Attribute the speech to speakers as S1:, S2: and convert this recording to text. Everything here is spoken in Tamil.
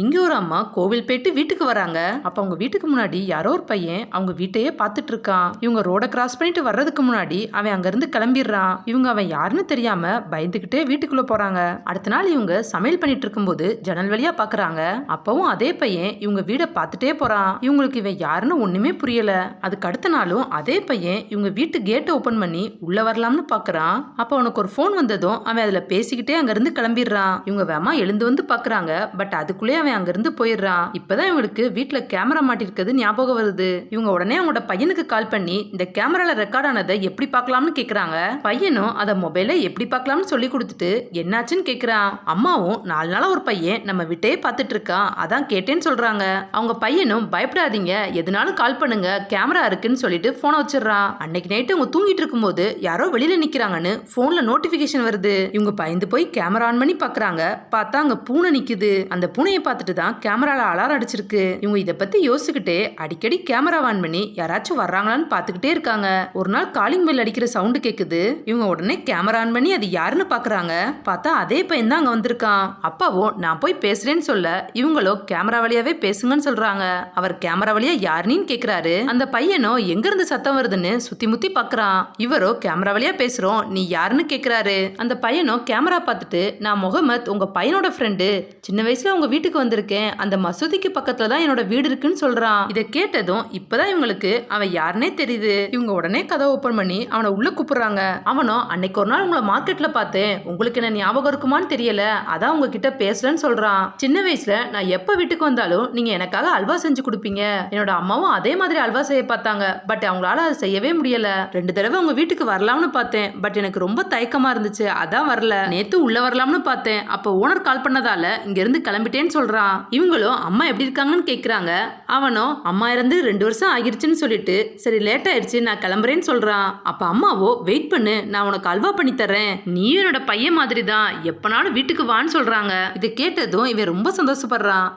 S1: இங்கே ஒரு அம்மா கோவில் போயிட்டு வீட்டுக்கு வராங்க. அப்போ அவங்க வீட்டுக்கு முன்னாடி யாரோ ஒரு பையன் அவங்க வீட்டையே பார்த்துட்டு இருக்கான். இவங்க ரோடை கிராஸ் பண்ணிட்டு வர்றதுக்கு முன்னாடி அவன் அங்கேருந்து கிளம்பிடுறான். இவங்க அவன் யாருன்னு தெரியாம பயந்துக்கிட்டே வீட்டுக்குள்ளே போகிறாங்க அடுத்த நாள் இவங்க சமையல் பண்ணிட்டு இருக்கும்போது ஜன்னல் வழியாக பார்க்குறாங்க அப்பவும் அதே பையன் இவங்க வீடை பார்த்துட்டே போகிறான் இவங்களுக்கு இவன் யாருன்னு ஒன்றுமே புரியலை. அதுக்கு அடுத்த நாளும் அதே பையன் இவங்க வீட்டு கேட்டை ஓப்பன் பண்ணி உள்ளே வரலாம்னு பார்க்குறான் அப்போ அவனுக்கு ஒரு ஃபோன் வந்ததும் அவன் அதில் பேசிக்கிட்டே அங்கேருந்து கிளம்பிடுறான். இவங்க வேமா எழுந்து வந்து பார்க்குறாங்க பட் அதுக்குள்ளே அவன் அங்கிருந்து போயிடுறான் இப்பதான் இவங்களுக்கு வீட்டுல கேமரா மாட்டிருக்கிறது ஞாபகம் வருது. இவங்க உடனே அவங்களோட பையனுக்கு கால் பண்ணி இந்த கேமரால ரெக்கார்ட் ஆனதை எப்படி பார்க்கலாம்னு கேக்குறாங்க. பையனும் அதை மொபைல எப்படி பார்க்கலாம்னு சொல்லி கொடுத்துட்டு என்னாச்சுன்னு கேக்குறான். அம்மாவும் நாலு நாளா ஒரு பையன் நம்ம வீட்டையே பார்த்துட்டு இருக்கான். அதான் கேட்டேன்னு சொல்றாங்க. அவங்க பையனும் பயப்படாதீங்க. எதுனாலும் கால் பண்ணுங்க. கேமரா இருக்குன்னு சொல்லிட்டு போனை வச்சிடுறான். அன்னைக்கு நைட்டு அவங்க தூங்கிட்டு இருக்கும்போது யாரோ வெளியில நிக்கிறாங்கன்னு போன்ல நோட்டிபிகேஷன் வருது. இவங்க பயந்து போய் கேமரா ஆன் பண்ணி பாக்குறாங்க பார்த்தா அங்க பூனை நிக்குது. அந்த பூனையை பார்த்துட்டு தான் கேமரால அலாரம் அடிச்சிருக்கு. இவங்க இதை பத்தி யோசிச்சுக்கிட்டே அடிக்கடி கேமரா ஆன் பண்ணி யாராச்சும் வர்றாங்களான்னு பார்த்துக்கிட்டே இருக்காங்க. ஒரு நாள் காலிங் பெல் அடிக்கிற சவுண்டு கேக்குது. இவங்க உடனே கேமரா ஆன் பண்ணி அது யாருன்னு பாக்குறாங்க. பார்த்தா அதே பையன் தான் அங்க வந்திருக்கான். அப்பாவும் நான் போய் பேசுறேன்னு சொல்ல இவங்களோ கேமரா வழியாவே பேசுங்கன்னு சொல்றாங்க. அவர் கேமரா வழியா யாருன்னு கேக்குறாரு. அந்த பையனோ எங்க இருந்து சத்தம் வருதுன்னு சுத்தி முத்தி பாக்குறான். இவரோ கேமரா வழியா பேசுறோம் நீ யாருன்னு கேக்குறாரு. அந்த பையனோ கேமரா பார்த்துட்டு நான் முகமத் உங்க பையனோட ஃப்ரெண்டு சின்ன வயசுல உங்க வீட்டுக்கு வந்திருக்கேன். அந்த மசூதிக்கு பக்கத்துல தான் என்னோட வீடு இருக்குன்னு சொல்றான். இதை கேட்டதும் இப்பதான் இவங்களுக்கு அவன் யாருன்னே தெரியுது. இவங்க உடனே கதை ஓபன் பண்ணி அவனை உள்ள கூப்பிடுறாங்க. அவனோ அன்னைக்கு ஒரு நாள் உங்களை மார்க்கெட்ல பார்த்தேன். உங்களுக்கு என்ன ஞாபகம் இருக்குமான்னு தெரியல. அதான் உங்ககிட்ட பேசலன்னு சொல்றான். சின்ன வயசுல நான் எப்ப வீட்டுக்கு வந்தாலும் நீங்க எனக்காக அல்வா செஞ்சு கொடுப்பீங்க. என்னோட அம்மாவும் அதே மாதிரி அல்வா செய்ய பார்த்தாங்க. பட் அவங்களால அதை செய்யவே முடியல. ரெண்டு தடவை உங்க வீட்டுக்கு வரலாம்னு பார்த்தேன். பட் எனக்கு ரொம்ப தயக்கமா இருந்துச்சு. அதான் வரல. நேத்து உள்ள வரலாம்னு பார்த்தேன். அப்போ ஓனர் கால் பண்ணதால இங்க இருந்து கிளம்பிட்டேன்னு சொல்றேன். இவங்களும் அம்மா எப்படி இருக்காங்கன்னு கேட்குறாங்க அவனோ அம்மா இருந்து ரெண்டு வருஷம் ஆகிருச்சுன்னு சொல்லிட்டு சரி லேட் ஆயிடுச்சு நான் கிளம்புறேன்னு சொல்கிறான் அப்போ அம்மாவோ வெயிட் பண்ணு நான் உனக்கு அல்வா பண்ணி தரேன் நீயும் என்னோட பையன் மாதிரி தான் எப்பனாலும் வீட்டுக்கு வான்னு சொல்கிறாங்க இதை கேட்டதும் இவன் ரொம்ப சந்தோஷப்படுறான்.